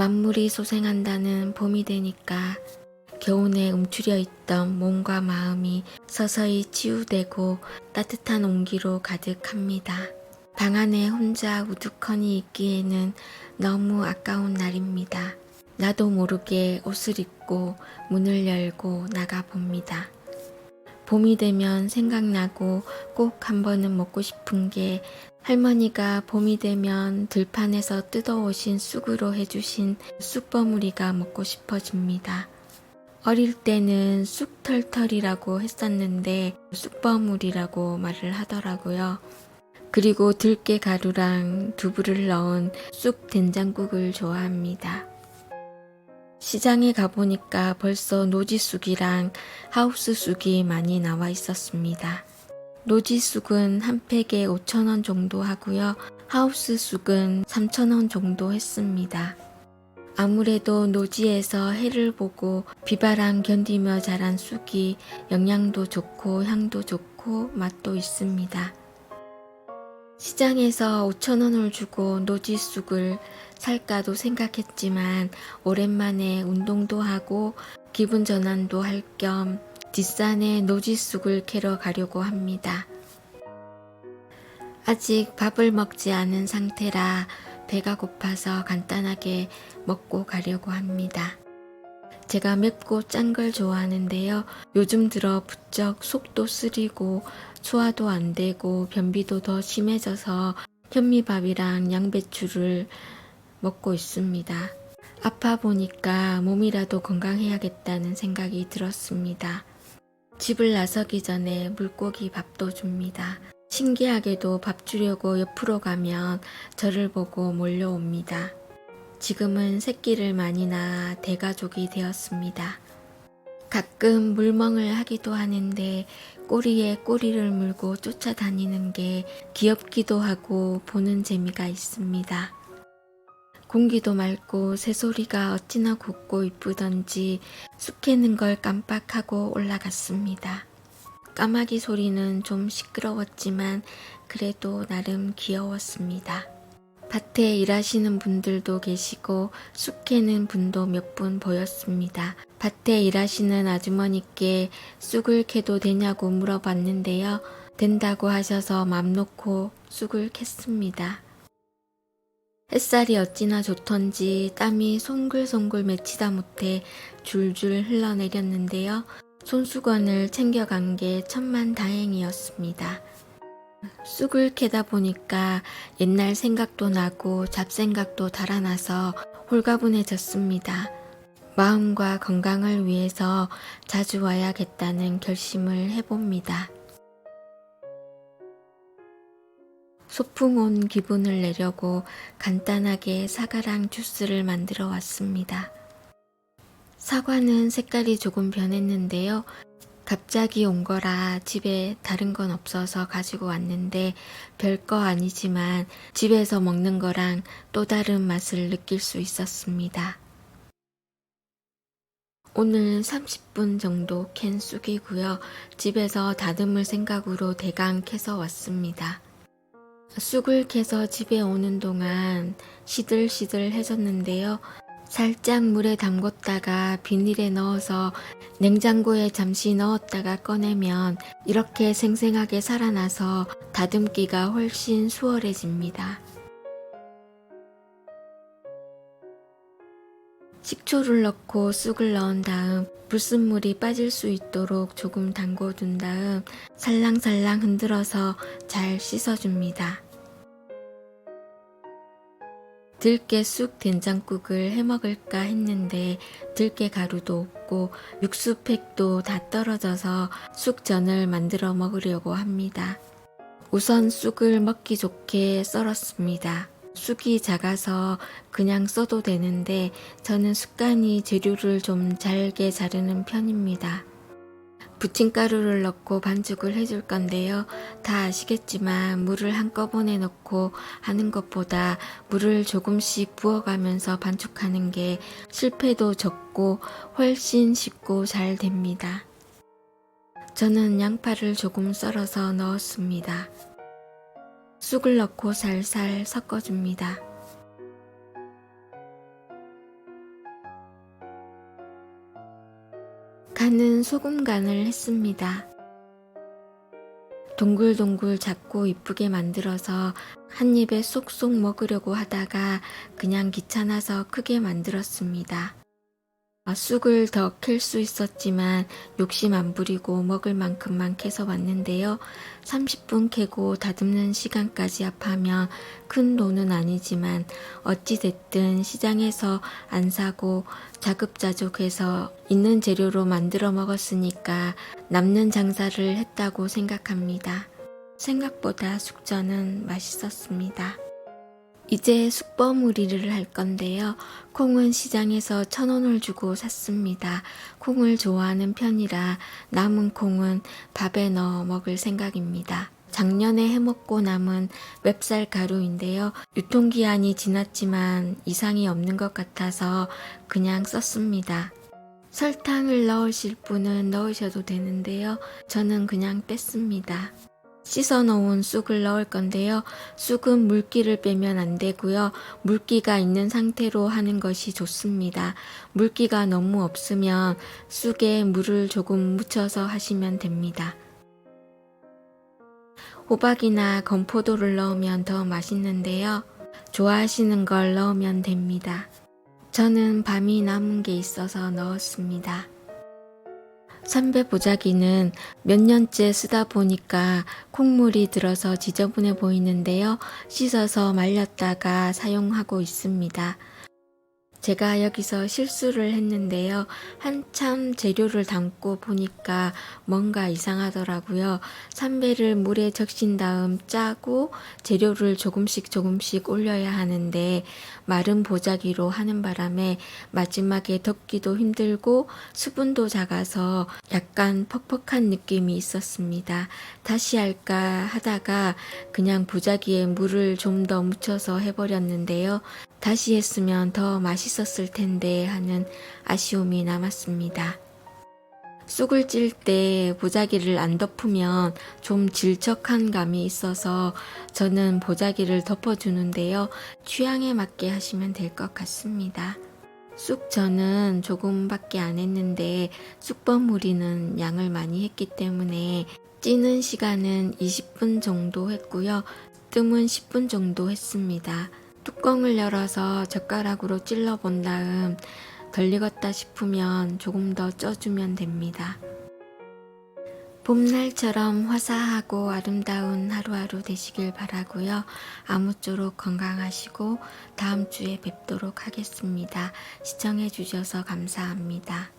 만물이 소생한다는 봄이 되니까 겨우내 움츠려 있던 몸과 마음이 서서히 치유되고 따뜻한 온기로 가득합니다. 방 안에 혼자 우두커니 있기에는 너무 아까운 날입니다. 나도 모르게 옷을 입고 문을 열고 나가 봅니다. 봄이 되면 생각나고 꼭 한 번은 먹고 싶은 게 할머니가 봄이 되면 들판에서 뜯어오신 쑥으로 해주신 쑥버무리가 먹고 싶어집니다. 어릴 때는 쑥털털이라고 했었는데 쑥버무리라고 말을 하더라고요. 그리고 들깨 가루랑 두부를 넣은 쑥 된장국을 좋아합니다. 시장에 가보니까 벌써 노지쑥이랑 하우스 쑥이 많이 나와 있었습니다. 노지쑥은 한 팩에 5,000원 정도 하고요. 하우스 쑥은 3,000원 정도 했습니다. 아무래도 노지에서 해를 보고 비바람 견디며 자란 쑥이 영양도 좋고 향도 좋고 맛도 있습니다. 시장에서 5,000원을 주고 노지쑥을 살까도 생각했지만 오랜만에 운동도 하고 기분 전환도 할 겸 뒷산에 노지쑥을 캐러 가려고 합니다. 아직 밥을 먹지 않은 상태라 배가 고파서 간단하게 먹고 가려고 합니다. 제가 맵고 짠 걸 좋아하는데요. 요즘 들어 부쩍 속도 쓰리고 소화도 안 되고 변비도 더 심해져서 현미밥이랑 양배추를 먹고 있습니다. 아파 보니까 몸이라도 건강해야겠다는 생각이 들었습니다. 집을 나서기 전에 물고기 밥도 줍니다. 신기하게도 밥 주려고 옆으로 가면 저를 보고 몰려옵니다. 지금은 새끼를 많이 낳아 대가족이 되었습니다. 가끔 물멍을 하기도 하는데 꼬리에 꼬리를 물고 쫓아다니는 게 귀엽기도 하고 보는 재미가 있습니다. 공기도 맑고 새소리가 어찌나 곱고 이쁘던지 쑥 캐는 걸 깜빡하고 올라갔습니다. 까마귀 소리는 좀 시끄러웠지만 그래도 나름 귀여웠습니다. 밭에 일하시는 분들도 계시고 쑥 캐는 분도 몇 분 보였습니다. 밭에 일하시는 아주머니께 쑥을 캐도 되냐고 물어봤는데요. 된다고 하셔서 맘 놓고 쑥을 캤습니다. 햇살이 어찌나 좋던지 땀이 송글송글 맺히다 못해 줄줄 흘러내렸는데요. 손수건을 챙겨간 게 천만 다행이었습니다. 쑥을 캐다 보니까 옛날 생각도 나고 잡생각도 달아나서 홀가분해졌습니다. 마음과 건강을 위해서 자주 와야겠다는 결심을 해봅니다. 소풍 온 기분을 내려고 간단하게 사과랑 주스를 만들어 왔습니다. 사과는 색깔이 조금 변했는데요. 갑자기 온 거라 집에 다른 건 없어서 가지고 왔는데 별거 아니지만 집에서 먹는 거랑 또 다른 맛을 느낄 수 있었습니다. 오늘 30분 정도 캔 쑥이고요. 집에서 다듬을 생각으로 대강 캐서 왔습니다. 쑥을 캐서 집에 오는 동안 시들시들해졌는데요. 살짝 물에 담궜다가 비닐에 넣어서 냉장고에 잠시 넣었다가 꺼내면 이렇게 생생하게 살아나서 다듬기가 훨씬 수월해집니다. 식초를 넣고 쑥을 넣은 다음 불순물이 빠질 수 있도록 조금 담궈둔 다음 살랑살랑 흔들어서 잘 씻어줍니다. 들깨 쑥 된장국을 해 먹을까 했는데 들깨 가루도 없고 육수팩도 다 떨어져서 쑥전을 만들어 먹으려고 합니다. 우선 쑥을 먹기 좋게 썰었습니다. 쑥이 작아서 그냥 써도 되는데 저는 습관이 재료를 좀 잘게 자르는 편입니다. 부침가루를 넣고 반죽을 해줄 건데요. 다 아시겠지만 물을 한꺼번에 넣고 하는 것보다 물을 조금씩 부어가면서 반죽하는 게 실패도 적고 훨씬 쉽고 잘 됩니다. 저는 양파를 조금 썰어서 넣었습니다. 쑥을 넣고 살살 섞어줍니다. 간은 소금 간을 했습니다. 동글동글 작고 이쁘게 만들어서 한 입에 쏙쏙 먹으려고 하다가 그냥 귀찮아서 크게 만들었습니다. 아, 쑥을 더 캘 수 있었지만 욕심 안 부리고 먹을 만큼만 캐서 왔는데요. 30분 캐고 다듬는 시간까지 합하면 큰 돈은 아니지만 어찌됐든 시장에서 안 사고 자급자족해서 있는 재료로 만들어 먹었으니까 남는 장사를 했다고 생각합니다. 생각보다 숙전은 맛있었습니다. 이제 쑥버무리를 할 건데요. 콩은 시장에서 천 원을 주고 샀습니다. 콩을 좋아하는 편이라 남은 콩은 밥에 넣어 먹을 생각입니다. 작년에 해먹고 남은 맵쌀 가루인데요. 유통기한이 지났지만 이상이 없는 것 같아서 그냥 썼습니다. 설탕을 넣으실 분은 넣으셔도 되는데요. 저는 그냥 뺐습니다. 씻어 놓은 쑥을 넣을 건데요. 쑥은 물기를 빼면 안 되고요. 물기가 있는 상태로 하는 것이 좋습니다. 물기가 너무 없으면 쑥에 물을 조금 묻혀서 하시면 됩니다. 호박이나 건포도를 넣으면 더 맛있는데요. 좋아하시는 걸 넣으면 됩니다. 저는 밤이 남은 게 있어서 넣었습니다. 삼배 보자기는 몇 년째 쓰다 보니까 콩물이 들어서 지저분해 보이는데요. 씻어서 말렸다가 사용하고 있습니다. 제가 여기서 실수를 했는데요. 한참 재료를 담고 보니까 뭔가 이상하더라고요. 삼배를 물에 적신 다음 짜고 재료를 조금씩 조금씩 올려야 하는데 마른 보자기로 하는 바람에 마지막에 덮기도 힘들고 수분도 작아서 약간 퍽퍽한 느낌이 있었습니다. 다시 할까 하다가 그냥 보자기에 물을 좀 더 묻혀서 해버렸는데요. 다시 했으면 더 맛있었을 텐데 하는 아쉬움이 남았습니다. 쑥을 찔 때 보자기를 안 덮으면 좀 질척한 감이 있어서 저는 보자기를 덮어주는데요. 취향에 맞게 하시면 될 것 같습니다. 쑥 저는 조금밖에 안 했는데 쑥버무리는 양을 많이 했기 때문에 찌는 시간은 20분 정도 했고요. 뜸은 10분 정도 했습니다. 뚜껑을 열어서 젓가락으로 찔러 본 다음 덜 익었다 싶으면 조금 더 쪄주면 됩니다. 봄날처럼 화사하고 아름다운 하루하루 되시길 바라고요. 아무쪼록 건강하시고 다음 주에 뵙도록 하겠습니다. 시청해 주셔서 감사합니다.